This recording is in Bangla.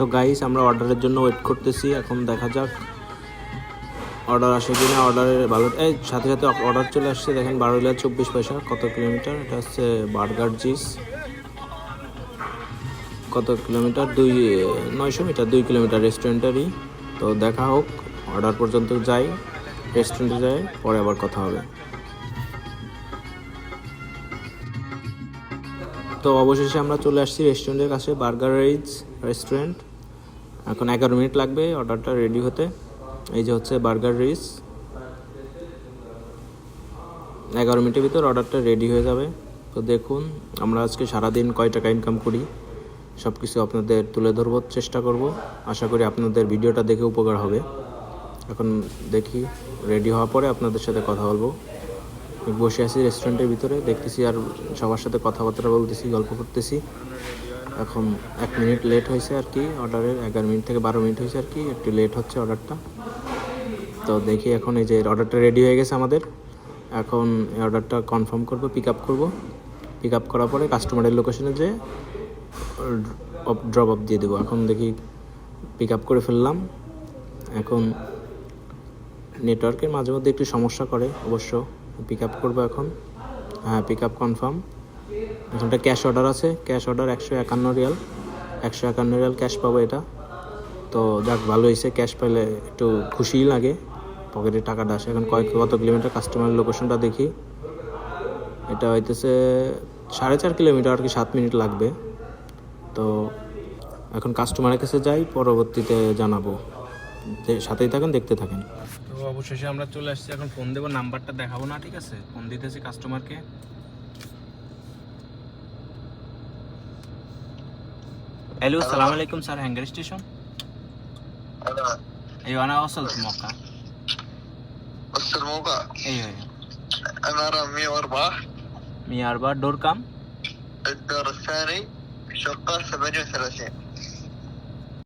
তো গাইস আমরা অর্ডারের জন্য ওয়েট করতেছি, এখন দেখা যাক। অর্ডার আসে কি না অর্ডারের ভালো এই, সাথে সাথে অর্ডার চলে আসছে, দেখেন বারোলিয়া চব্বিশ পয়সা, কত কিলোমিটার? এটা হচ্ছে বার্গার জিস। কত কিলোমিটার? দুই, নয়শো মিটার, দুই কিলোমিটার রেস্টুরেন্টেরই তো দেখা হোক অর্ডার পর্যন্ত যাই রেস্টুরেন্টে যাই, পরে আবার কথা হবে। তো অবশেষে আমরা চলে আসছি রেস্টুরেন্টের কাছে বার্গার রেস্টুরেন্ট এখন এগারো মিনিট লাগবে অর্ডারটা রেডি হতে। এই যে হচ্ছে বার্গার রাইস এগারো মিনিটের ভিতর অর্ডারটা রেডি হয়ে যাবে। তো দেখুন, আমরা আজকে সারাদিন কয় টাকা ইনকাম করি সব কিছু আপনাদের তুলে ধরবো, চেষ্টা করব। আশা করি আপনাদের ভিডিওটা দেখে উপকার হবে। এখন দেখি রেডি হওয়ার পরে আপনাদের সাথে কথা বলব। বসে আছি রেস্টুরেন্টের ভিতরে, দেখতেছি আর সবার সাথে কথাবার্তা বলতেছি, গল্প করতেছি। এখন এক মিনিট লেট হয়েছে আর কি অর্ডারের এগারো মিনিট থেকে বারো মিনিট হয়েছে আর কি, একটু লেট হচ্ছে অর্ডারটা তো দেখি এখন এই যে অর্ডারটা রেডি হয়ে গেছে আমাদের। এখন এই অর্ডারটা কনফার্ম করব পিক আপ করব। পিক আপ করার পরে কাস্টমারের লোকেশনে যে ড্রপ আপ দিয়ে দেবো। এখন দেখি পিক আপ করে ফেললাম। এখন নেটওয়ার্কের মাঝে মধ্যে একটু সমস্যা করে অবশ্য। পিক আপ করব এখন। হ্যাঁ পিক আপ কনফার্ম এখানটা ক্যাশ অর্ডার আছে, ক্যাশ অর্ডার একশো একান্ন রিয়াল। একশো একান্ন রিয়াল ক্যাশ পাবো এটা। তো যাক, ভালো হয়েছে, ক্যাশ পাইলে একটু খুশিই লাগে, পকেটে টাকাটা আসে। এখন কয়েক কত কিলোমিটার কাস্টমার লোকেশনটা দেখি। এটা হইতেছে সাড়ে চার কিলোমিটার আর কি, সাত মিনিট লাগবে। তো এখন কাস্টমারের কাছে যাই, পরবর্তীতে জানাব। যে সাথেই থাকেন, দেখতে থাকেন। তো অবশেষে আমরা চলে আসছি। এখন ফোন দেবো নাম্বারটা দেখাবো না, ঠিক আছে? ফোন দিতেছি কাস্টমারকে الو السلام عليكم سر هنجر ستيشن أنا ايوه انا وصلت الموقع بس الموقع ايوه ايوه عمارة 104 104 دور كام الدور الثاني شقة 38